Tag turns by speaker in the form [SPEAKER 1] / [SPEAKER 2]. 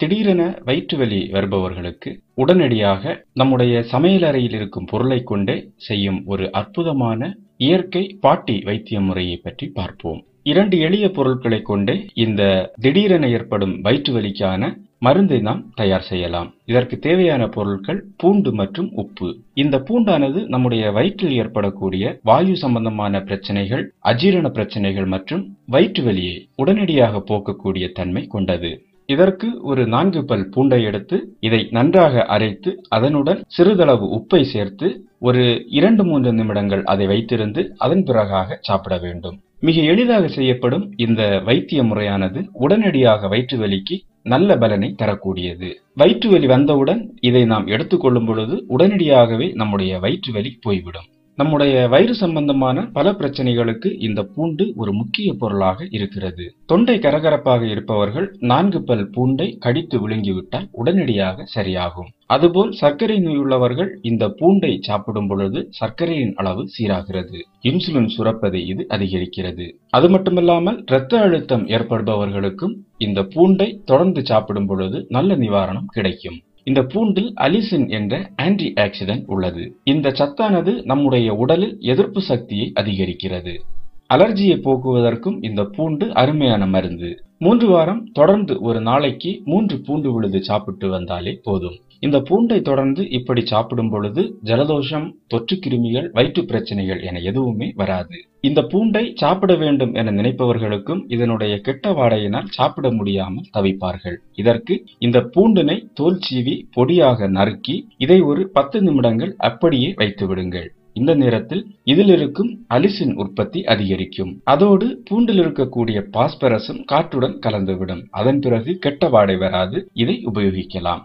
[SPEAKER 1] திடீரென வயிற்றுவலி வருபவர்களுக்கு உடனடியாக நம்முடைய சமையலறையில் இருக்கும் பொருளை கொண்டே செய்யும் ஒரு அற்புதமான இயற்கை பாட்டி வைத்திய முறையை பற்றி பார்ப்போம். இரண்டு எளிய பொருட்களை கொண்டே இந்த திடீரென ஏற்படும் வயிற்று வலிக்கான மருந்தை நாம் தயார் செய்யலாம். இதற்கு தேவையான பொருட்கள் பூண்டு மற்றும் உப்பு. இந்த பூண்டானது நம்முடைய வயிற்றில் ஏற்படக்கூடிய வாயு சம்பந்தமான பிரச்சனைகள் அஜீரண பிரச்சனைகள் மற்றும் வயிற்று வலியை உடனடியாக போக்கக்கூடிய தன்மை கொண்டது. இதற்கு ஒரு நான்கு பல் பூண்டை எடுத்து இதை நன்றாக அரைத்து அதனுடன் சிறிதளவு உப்பை சேர்த்து ஒரு இரண்டு மூன்று நிமிடங்கள் அதை வைத்திருந்து அதன் பிறகாக சாப்பிட வேண்டும். மிக எளிதாக செய்யப்படும் இந்த வைத்திய முறையானது உடனடியாக வயிற்று வலிக்கு நல்ல பலனை தரக்கூடியது. வயிற்று வலி வந்தவுடன் இதை நாம் எடுத்துக்கொள்ளும் பொழுது உடனடியாகவே நம்முடைய வயிற்று வலி போய்விடும். நம்முடைய வயிறு சம்பந்தமான பல பிரச்சனைகளுக்கு இந்த பூண்டு ஒரு முக்கிய பொருளாக இருக்கிறது. தொண்டை கரகரப்பாக இருப்பவர்கள் நான்கு பல் பூண்டை கடித்து விழுங்கிவிட்டால் உடனடியாக சரியாகும். அதுபோல் சர்க்கரை நோய் உள்ளவர்கள் இந்த பூண்டை சாப்பிடும் பொழுது சர்க்கரையின் அளவு சீராகிறது. இன்சுலின் சுரப்பதை இது அதிகரிக்கிறது. அது மட்டுமல்லாமல் இரத்த அழுத்தம் ஏற்படுபவர்களுக்கும் இந்த பூண்டை தொடர்ந்து சாப்பிடும் பொழுது நல்ல நிவாரணம் கிடைக்கும். இந்த பூண்டில் அலிசின் என்ற ஆன்டி ஆக்சிடென்ட் உள்ளது. இந்த சத்தானது நம்முடைய உடலில் எதிர்ப்பு சக்தியை அதிகரிக்கிறது. அலர்ஜியை போக்குவதற்கும் இந்த பூண்டு அருமையான மருந்து. மூன்று வாரம் தொடர்ந்து ஒரு நாளைக்கு மூன்று பூண்டு விழுது சாப்பிட்டு வந்தாலே போதும். இந்த பூண்டை தொடர்ந்து இப்படி சாப்பிடும் பொழுது ஜலதோஷம் தொற்று கிருமிகள் வயிற்று பிரச்சனைகள் என எதுவுமே வராது. இந்த பூண்டை சாப்பிட வேண்டும் என நினைப்பவர்களுக்கும் இதனுடைய கெட்ட வாடையினால் சாப்பிட முடியாமல் தவிப்பார்கள். இதற்கு இந்த பூண்டினை தோல் சீவி பொடியாக நறுக்கி இதை ஒரு பத்து நிமிடங்கள் அப்படியே வைத்து விடுங்கள். இந்த நேரத்தில் இதில் இருக்கும் அலிசின் உற்பத்தி அதிகரிக்கும். அதோடு பூண்டில் இருக்கக்கூடிய பாஸ்பரஸும் காற்றுடன் கலந்துவிடும். அதன் பிறகு கெட்ட வாடை வராது. இதை உபயோகிக்கலாம்.